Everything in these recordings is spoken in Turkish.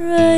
www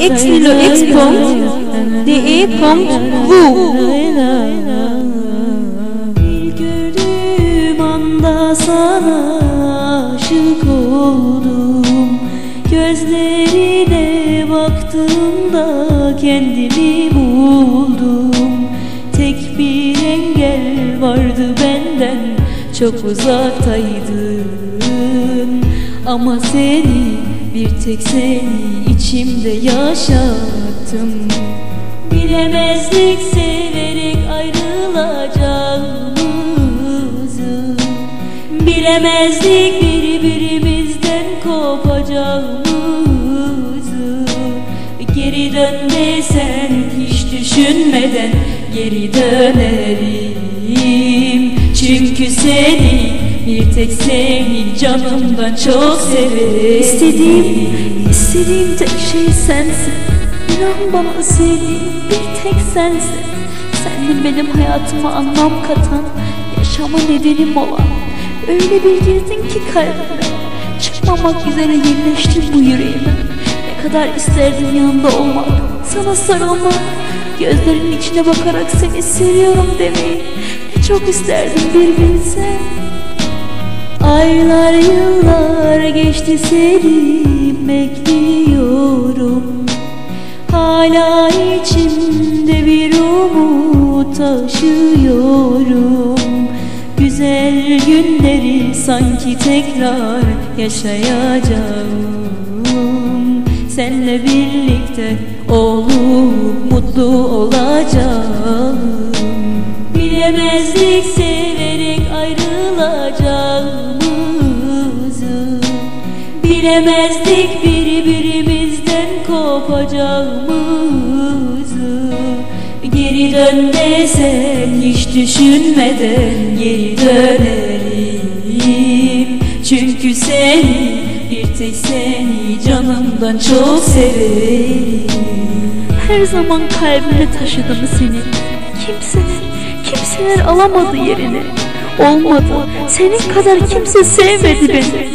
x x dx vu gördüğüm anda sana aşık oldum. Gözlerine baktığımda kendimi buldum. Tek bir engel vardı benden çok uzaktaydın. Ama seni bir tek seni içimde yaşattım. Bilemezdik severek Bilemezdik birbirimizden kopacağımızı. Geri dön desen hiç düşünmeden geri dönerim. Çünkü seni bir tek seni canımdan çok severim. İstediğim, istediğim tek şey sensin. İnan bana sevdiğim bir tek sensin. Sendin benim hayatıma anlam katan Yaşama nedenim olan Öyle bir girdin ki kalbime Çıkmamak üzere yerleştin bu yüreğime. Ne kadar isterdim yanında olmak? Sana sarılmak Gözlerinin içine bakarak seni seviyorum demeyi. Ne çok isterdim bir bilsen. Aylar yıllar geçti seni bekliyorum. Hala içimde bir umut taşıyorum Güzel günleri sanki tekrar yaşayacağım. Senle birlikte olup mutlu olacağım. Bilemezdik severek ayrılacağımızı Bilemezdik birbirimizden kopacağımızı Geri dön desen hiç düşünmeden geri dönerim. Çünkü seni bir tek seni canımdan çok severim. Her zaman kalbimde taşıdım seni. Kimseler, kimseler alamadı yerini. Olmadı, senin kadar kimse sevmedi beni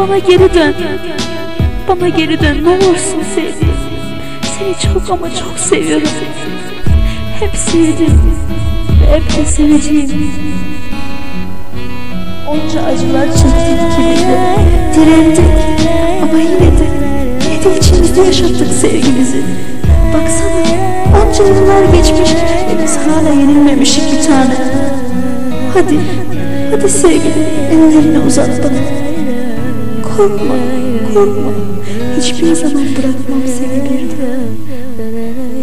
Bana geri dön. Bana geri dön. Ne olursun sevdiğim Seni çok ama çok seviyorum. Hep sevdim. Ve hep de seveceğim. Onca acılar çektik ikimiz Direndik. Ama yine de Yine de içimizde yaşattık sevgimizi. Baksana onca yıllar geçmiş. Ve biz hala yenilmemişik bir tane. Hadi, hadi sevgilim ellerini uzat bana Korkma, korkma. Hiçbir zaman bırakmam seni bir daha